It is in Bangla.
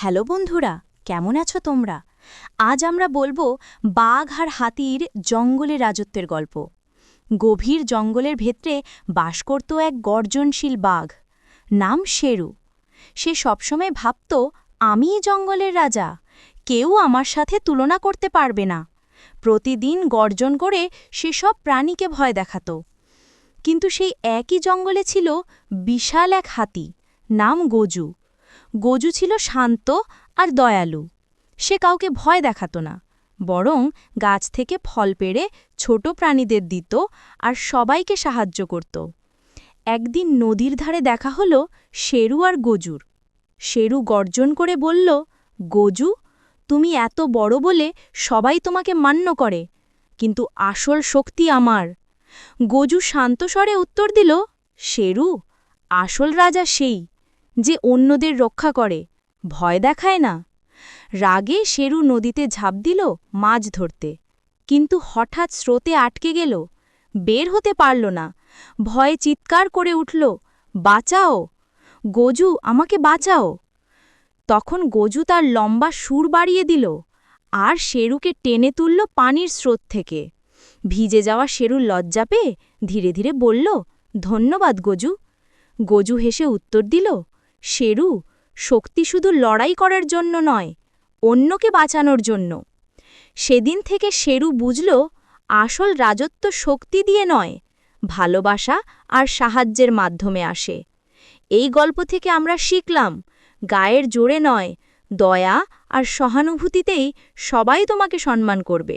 হ্যালো বন্ধুরা, কেমন আছো তোমরা? আজ আমরা বলব বাঘ আর হাতির জঙ্গলে রাজত্বের গল্প। গভীর জঙ্গলের ভেতরে বাস করত এক গর্জনশীল বাঘ। নাম শেরু। সে সবসময় ভাবত, আমিই জঙ্গলের রাজা। কেউ আমার সাথে তুলনা করতে পারবে না। প্রতিদিন গর্জন করে সে সব প্রাণীকে ভয় দেখাত। কিন্তু সেই একই জঙ্গলে ছিল বিশাল এক হাতি, নাম গজু। গজু ছিল শান্ত আর দয়ালু। সে কাউকে ভয় দেখাত না, বরং গাছ থেকে ফল পেড়ে ছোট প্রাণীদের দিত আর সবাইকে সাহায্য করত। একদিন নদীর ধারে দেখা হলো শেরু আর গজুর। শেরু গর্জন করে বলল, গজু, তুমি এত বড় বলে সবাই তোমাকে মান্য করে, কিন্তু আসল শক্তি আমার। গজু শান্ত স্বরে উত্তর দিল, শেরু, আসল রাজা সেই। যে অন্যদের রক্ষা করে। ভয় দেখায় না। রাগে শেরু নদীতে ঝাঁপ দিল মাছ ধরতে। কিন্তু হঠাৎ স্রোতে আটকে গেল। বের হতে পারল না। ভয়ে চিৎকার করে উঠল, বাঁচাও! গজু, আমাকে বাঁচাও! তখন গজু তার লম্বা সুর বাড়িয়ে দিল। আর শেরুকে টেনে তুলল পানির স্রোত থেকে। ভিজে যাওয়া শেরুর লজ্জা পেয়ে ধীরে ধীরে বলল, ধন্যবাদ গজু। গজু হেসে উত্তর দিল শেরু শক্তি শুধু লড়াই করার জন্য নয়, অন্যকে বাঁচানোর জন্য। সেদিন থেকে শেরু বুঝল, আসল রাজত্ব শক্তি দিয়ে নয়, ভালোবাসা আর সাহায্যের মাধ্যমে আসে। এই গল্প থেকে আমরা শিখলাম, গায়ের জোরে নয়, দয়া আর সহানুভূতিতেই সবাই তোমাকে সম্মান করবে।